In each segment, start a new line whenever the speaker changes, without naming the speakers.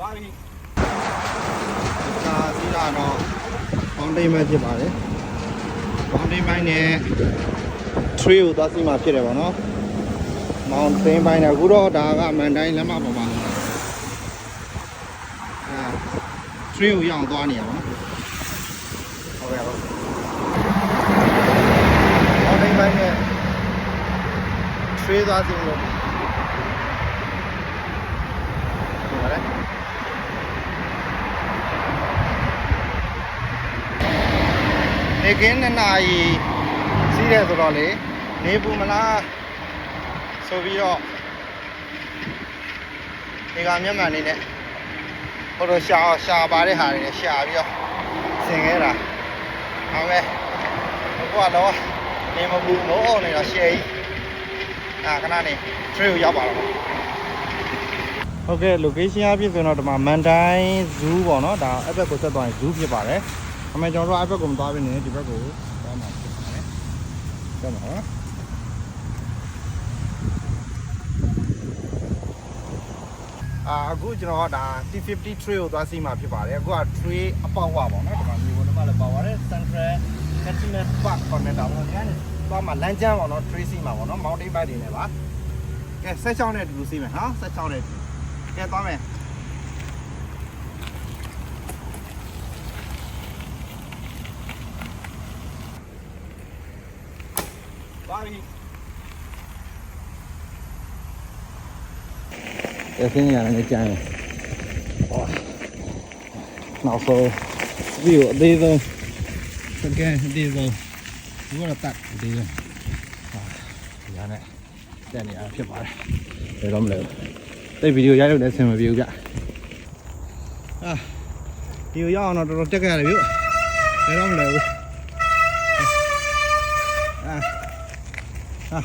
ပါပြီ
ဒါစီးတာတော့ဘောင်းတိမ်ပဲဖြစ်ပါတယ်ဘောင်းတိမ်ပိုင်းနဲ့ tree ကိုသွားစီးမှာဖြစ်တယ်ပေါ့နော်မောင်တိမ်ပိုင်းနဲ့အခုတော့ဒါကမန်တိုင်းလမ်းမပေါ်မှာအဲ tree ကိုရအောင်သွားနေရပါတော့ဟုတ်ကဲ့ပါဘောင်းတိမ်ပိုင်းနဲ့ tree သွားစီးလို့ဟုတ်ပါတယ် နေကင်းနှစ်နာရီစီးတယ်ဆိုတော့လေနေပူမလားဆိုပြီးတော့ဒီကမျက်မှန်လေးနဲ့ဟိုတော့ရှာရှာပါတဲ့ဟာတွေနဲ့ရှာပြီးတော့ဆင်ခဲ့တာဟုတ်ပဲဘုရားတော့နေမပူမိုးအောင်နေတော့ရှယ်ကြီးအာခဏနေ trail ကိုရောက်ပါတော့ဟုတ်ကဲ့ location အပြည့်ဆိုတော့ဒီမှာမန်တိုင်း zoo ပေါ့နော်ဒါအဲ့ဘက်ကိုဆက်သွားရင် zoo ဖြစ်ပါတယ် အမေကျွန်တော်တို့အဲ့ဘက်ကိုမသွားဘဲနဲ့ဒီဘက်ကိုသွားမှာဖြစ်ပါတယ်ကြောက်ပါနော်အာအခုကျွန်တော်ကဒါ T50 trail ကိုသွားစီးမှာဖြစ်ပါတယ်အခုက trail အပေါက်ဝပါပေါ့နော်ဒီမှာမြေပေါ်မှာလည်းပါပါတယ် Central National Park ခေါ်နေတာပေါ့။အဲဒီသွားမှာလမ်းကျမ်းပေါ့နော် trail စီးမှာပေါ့နော် mountain bike တွေနဲ့ပါ။ကဲဆက်ချောင်းနဲ့အတူတူစီးမယ်ဟာဆက်ချောင်းနဲ့အတူတူကဲသွားမယ် ပါပြီ။အဲ့ဒီနေရာနဲ့ကြမ်းတယ်။အော်နောက်ဆုံးဒီကိုအသေးဆုံးစကန်အသေးဆုံးဒီကတော့တက်အသေးဆုံးဟာဒီကနေ့တက်နေရဖြစ်ပါတယ်ဘယ်တော့မလဲတိတ်ဗီဒီယိုရိုက်လို့လည်းဆင်မပြေဘူးဗျအာဒီကိုရောက်အောင်တော့တော်တော်တက်ကြရတယ်ဗျဘယ်တော့မလဲဘူး အာ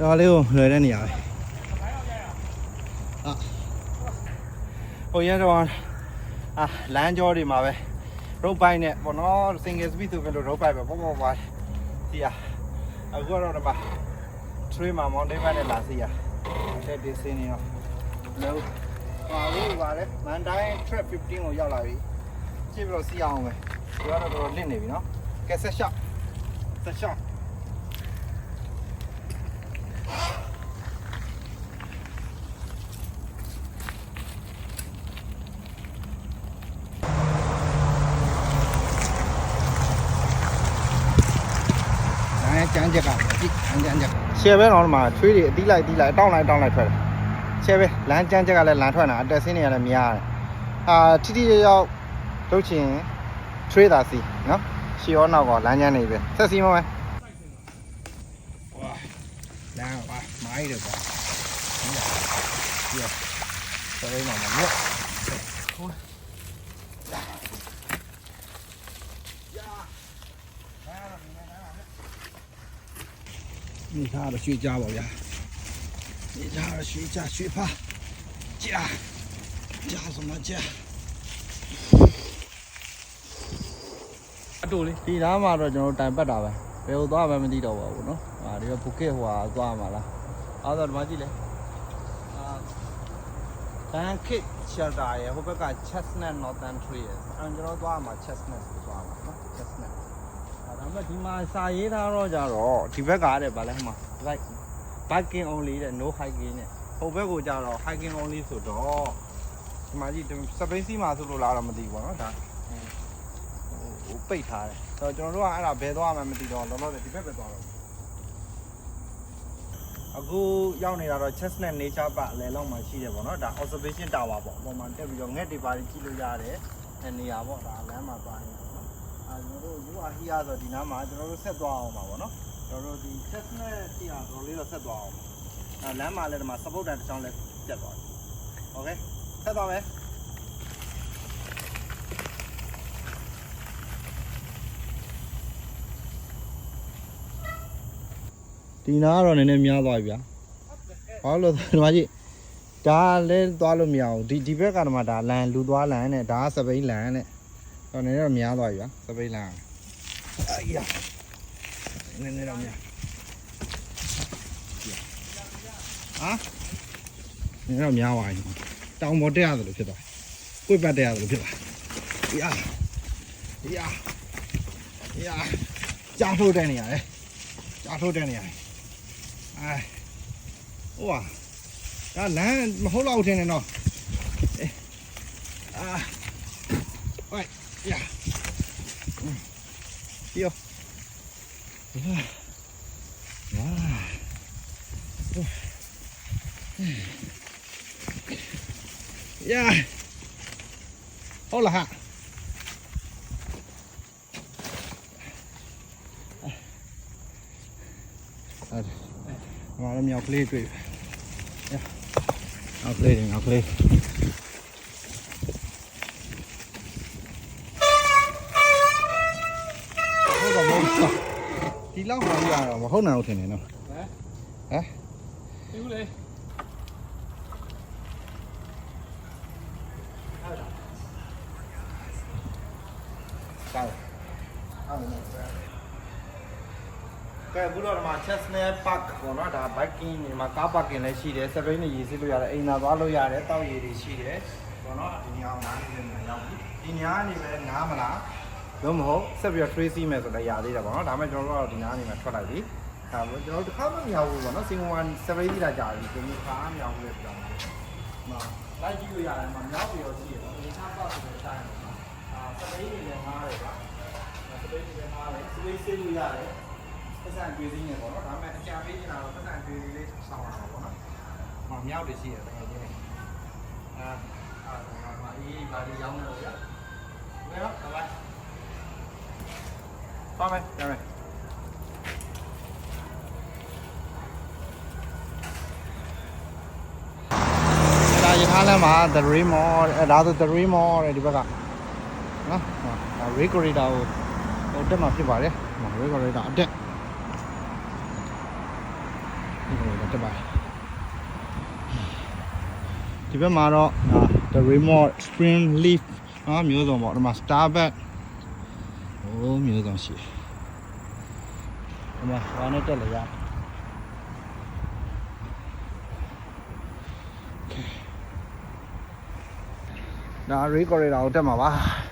တော်လေးကိုလွယ်တဲ့နေရာပဲအာဟိုရတော့အာလမ်းကြောတွေမှာပဲ road bike နဲ့ပေါ့နော် single speed ဆိုကြလို့ road bike ပဲပေါ့ပေါ့ပါစီရအခုကတော့ဒီမှာ trail မှာ mountain bike နဲ့လာစီရတဲ့ဒီစင်းနေတော့လို့ပါလို့ပါလေမန်တိုင်း trap 15ကိုရောက်လာပြီကြည့်ပြီးတော့စီအောင်ပဲဒီကတော့တော်တော်လင့်နေပြီနော်ကဲဆက်ရှော့ဆက်ရှော့အဲ ကျန်းချက်ကကြည့်ကျန်းချက်ကရှယ်ပဲတော့ဒီမှာ trail တွေအတီးလိုက်အတီးလိုက်တောင်းလိုက်တောင်းလိုက်ထွက်တယ်ရှယ်ပဲလမ်းကျန်းချက်ကလည်းလမ်းထွက်တာအတက်ဆင်းနေရတယ်များတယ်အာတိတိရောက်လုပ်ချင် trail သာစီနော်ရှီရောနောက်ကလမ်းကျန်းနေပဲဆက်စီမမယ်ဝါ လမ်းဝါမိုင်းတယ်ကွာဒီကတော်ရင်းမှာမြောက်ဒီထားတော့ရွှေ့ကြပါဗျာဒီထားတော့ရွှေ့ကြရွှေ့ဖာကြာကြာစမကြာ
အတူလေး
ဒီနားမှာတော့ကျွန်တော်တို့တိုင်ပတ်တာပဲ ဘယ်ဟိုသွားမှမသိတော့ပါဘူးเนาะဟာဒီကဘူကက်ဟိုဟာသွားမှာလားအားတော့ဒီမှာကြည့်လေအာဘန်ကစ်ချယ်တာရဲ့ဟိုဘက်က Chestnut Northern Tree ရဲ့အဲကျွန်တော်သွားမှာ Chestnut ကိုသွားမှာเนาะ Chestnut အဲဒါပေမဲ့ဒီမှာစာရေးထားတော့ကြတော့ဒီဘက်ကတဲ့ဗာလဲဟိုမှာ like biking only တဲ့ no hiking နဲ့ဟိုဘက်ကိုကြတော့ hiking only ဆိုတော့ဒီမှာကြည့်စပိန်စီမှာဆိုလို့လားတော့မသိဘူးပေါ့နော်ဒါ ဟိုပိတ်ထားတယ်အဲ့တော့ကျွန်တော်တို့ကအဲ့ဒါဘယ်သွားမှမသိတော့လောလောဆယ်ဒီဘက်ပဲသွားတော့အခုရောက်နေတာတော့ Chestnut Nature Park အလယ်လောက်မှာရှိတယ်ပေါ့နော်ဒါ observation tower ပေါ့အပေါ်မှာတက်ပြီးတော့ငှက်တွေပါကြည့်လို့ရတယ်အဲနေရာပေါ့ဒါလမ်းမှာသွားနေတာပေါ့အဲကျွန်တော်တို့ you are here ဆိုဒီနားမှာကျွန်တော်တို့ဆက်သွားအောင်ပါပေါ့နော်ကျွန်တော်တို့ဒီ Chestnut ရှိတာတော်လေးတော့ဆက်သွားအောင်အဲလမ်းမှာလည်းဒီမှာ support တစ်ချောင်းလည်းပြတ်သွားတယ် Okay ဆက်သွားမယ် ဒီနားကတော့နည်းနည်းများသွားပြီဗျာဘာလို့လဲဒီမှာကြည့်ဒါလည်းသွားလို့မရဘူးဒီဒီဘက်ကကတော့မှဒါလန်လူသွားလန်နဲ့ဒါကစပိန်လန်နဲ့တော့နည်းနည်းတော့များသွားပြီဗျာစပိန်လန်အာရနည်းနည်းတော့များဟာနည်းနည်းတော့များသွားပြီတောင်ပေါ်တက်ရတယ်လို့ဖြစ်သွားကိုယ်ပတ်တက်ရတယ်လို့ဖြစ်သွားရာရာရာကြားထိုးတဲ့နေရတယ်ကြားထိုးတဲ့နေရတယ်အဲဟိုကဒါလ မ်းမဟုတ်တော့ထင်တယ်နော်အေးအာဝိုင်ရာဒီယောဝါ Ja. Hola ha. အဲ့ ငါလည်းမြောက်ကလေးတွေ့ပြီ။ရ။မြောက်ကလေးမြောက်ကလေးဟုတ်တော့မဟုတ်ဘူး။ဒီလောက်မှရတော့မဟုတ်နိုင်ဘူးထင်တယ်နော်
ဟမ်
ဟမ်
ဒီဦးလေ
ကဲအခုတော့ဒီမှာ Chestnut Park ပေါ့နော်ဒါ biking နေမှာ car parking လည်းရှိတယ်စပိန်နေရေးစစ်လို့ရတယ်အိမ်သာသွားလို့ရတယ်တောက်ရည်တွေရှိတယ်ပေါ့နော်ဒီနေရာမှာနားနေနေရောက်ပြီဒီနေရာကနေပဲနားမလားလို့မဟုတ်ဆက်ပြီးတော့ trace မယ်ဆိုတော့ရသေးတယ်ပေါ့နော်ဒါမှကျွန်တော်တို့ကတော့ဒီနားနေမှာထွက်လိုက်ပြီဒါပေါ့ကျွန်တော်တို့တစ်ခါမှမရောက်ဘူးပေါ့နော်စင်ကာပူစပိန်ကြီးလာကြာပြီဒီနေ့ခါမရောက်ဘူးလေပြောင်းတယ်မှာလိုက်ကြည့်လို့ရတယ်မှာမြောက်ပြီးတော့ရှိတယ်ပေါ့ဒီချမ်းပါဆိုတဲ့အတိုင်းပေါ့နော်အာစပိန်နေလည်းငားတယ်ပါစပိန်နေလည်းငားတယ်စပိန်စစ်လို့ရတယ် ပတ်စံတွေးစင်းနေပေါ့နော်ဒါပေမဲ့အကြံပေးနေတာတော့ပတ်စံတွေးလေးဆောင်းလာတာပေါ့နော်။မမြောက်တွေရှိရတယ်တကယ်ကြီး။အာအာမအေးဘာဒီရောင်းနေလို့ရ။ဘယ်တော့ဘိုင်။ပါမယ်ရမယ်။ဒါရထားလမ်းမှာ the Ray Mall အဲဒါဆို the Ray Mall တဲ့ဒီဘက်ကနော်ဒါ Ray Corridor ကိုဟိုတက်မှာဖြစ်ပါတယ်။ Ray Corridor အတက် ဒီလိုတက်ပါတယ်ဒီဘက်မှာတော့ဒါ the remote spring leaf နော်မျိုးစုံပေါ့ဒီမှာ starbuck ဟိုးမျိုးစုံရှိတယ်ဒီမှာဘာနဲ့တက်လဲရဒါ ray corridor ကိုတက်မှာပါ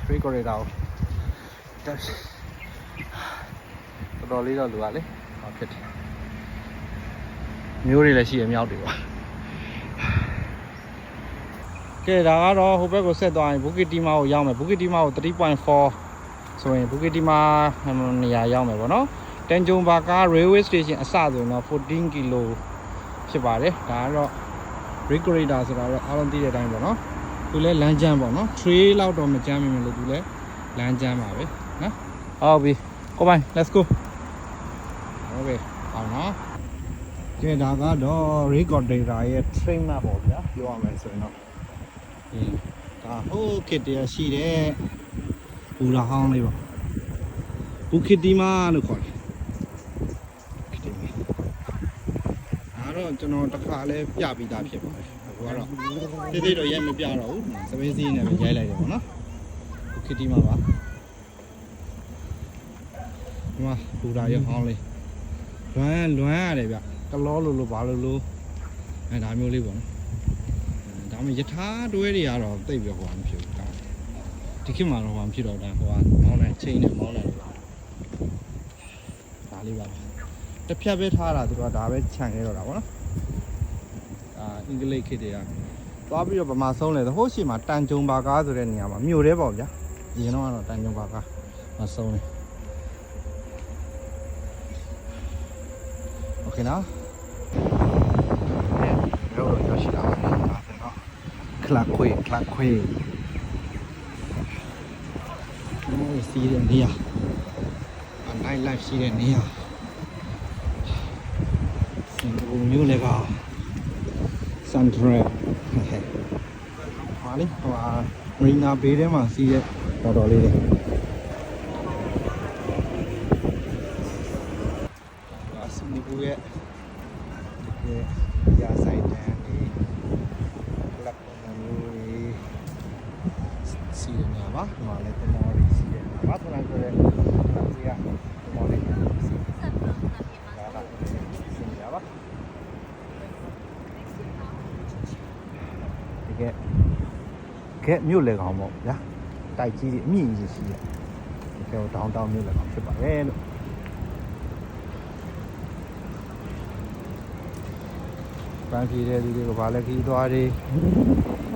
ray corridor ကိုတက်တော်တော်လေးတော့လူပါလေဟောဖြစ်တယ် မျိုးတွေလည်းရှိရမြောက်တွေပါကဲဒါကတော့ဟိုဘက်ကိုဆက်သွားရင်ဘူကီတီမာကိုရောက်မယ်ဘူကီတီမာကို3.4ဆိုရင်ဘူကီတီမာနေရာရောက်မယ်ပေါ့နော်တန်ဂျုံဘာကာ railway station အစဆိုရင်တော့14ကီလိုဖြစ်ပါတယ်ဒါကတော့ Ray Corridor ဆိုတာတော့အားလုံးသိတဲ့အတိုင်းပေါ့နော်သူလဲလမ်းကျမ်းပေါ့နော် trail လောက်တော့မကျမ်းမိမယ်လို့သူလဲလမ်းကျမ်းပါပဲနော်ဟုတ်ပြီကိုပိုင် let's go ဟုတ်ပြီအောင်နော် ကဲဒါကတော့ Ray Corridor ရဲ့ train မှာပေါ့ဗျာပြောရမယ်ဆိုရင်တော့အင်းဒါဟိုးခစ်တရရှိတဲ့ဘူရာဟောင်းလေးပေါ့ဘူခစ်တီမာလို့ခေါ်တယ်ခစ်တီမာဒါတော့ကျွန်တော်တစ်ခါလဲပြပြီးသားဖြစ်ပါတယ်အခုကတော့တိတိတော့ရိုက်မပြတော့ဘူးစပင်းစီးနဲ့ပဲရိုက်လိုက်တယ်ပေါ့နော်ဘူခစ်တီမာပါဒီမှာဘူရာရဟောင်းလေးလွမ်းလွမ်းရတယ်ဗျ ကလောလိုလိုဘာလိုလိုအဲဒါမျိုးလေးပေါ့နော် ဒါမှယထာတွဲတွေကတော့တိတ်ပြီးဟိုမဖြစ်ဘူးဒါဒီခေတ်မှာတော့ဟိုမဖြစ်တော့ဒါဟိုကမောင်းလိုက်ချိန်နဲ့မောင်းလိုက်ဒါလေးပါတစ်ဖြတ်ပဲထားတာသူကဒါပဲခြံခဲ့တော့တာဗောနော်အာအင်္ဂလိပ်ခေတ်တွေကသွားပြီးတော့ဗမာဆုံးလဲဟိုရှိမှာတန်ကြုံပါကားဆိုတဲ့နေရာမှာမြို့သေးပေါ့ဗျာဒီရင်တော့ကတော့တန်ကြုံပါကားမဆုံးနေโอเคနော် လာခွေလာခွေမိုးစီးတဲ့နေရာအလိုက်လိုက်ရှိတဲ့နေရာစင်ကူမျိုးလည်းကစန်ထရယ်ဟာလေဟိုဟာမရီနာဘေးထဲမှာစီးတဲ့တော်တော်လေးတွေအစင်ကူရဲ့ဒီရာဆိုင်တဲ့ နေပါဒီကယ်ကဲမြို့လေကောင်ပေါ့ဗျာတိုက်ကြီးတွေအမြင့်ကြီးရှိတယ်တကယ်တော့ဒေါင်းတောင်းမြို့လေကောင်ဖြစ်ပါတယ်လို့ပန်းဖြေတဲ့သူတွေကဘာလဲခီးသွားတွေ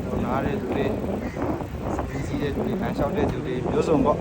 လုံနာတဲ့သူတွေစပင်းစီးတဲ့သူတွေလမ်းလျှောက်တဲ့သူတွေမျိုးစုံပေါ့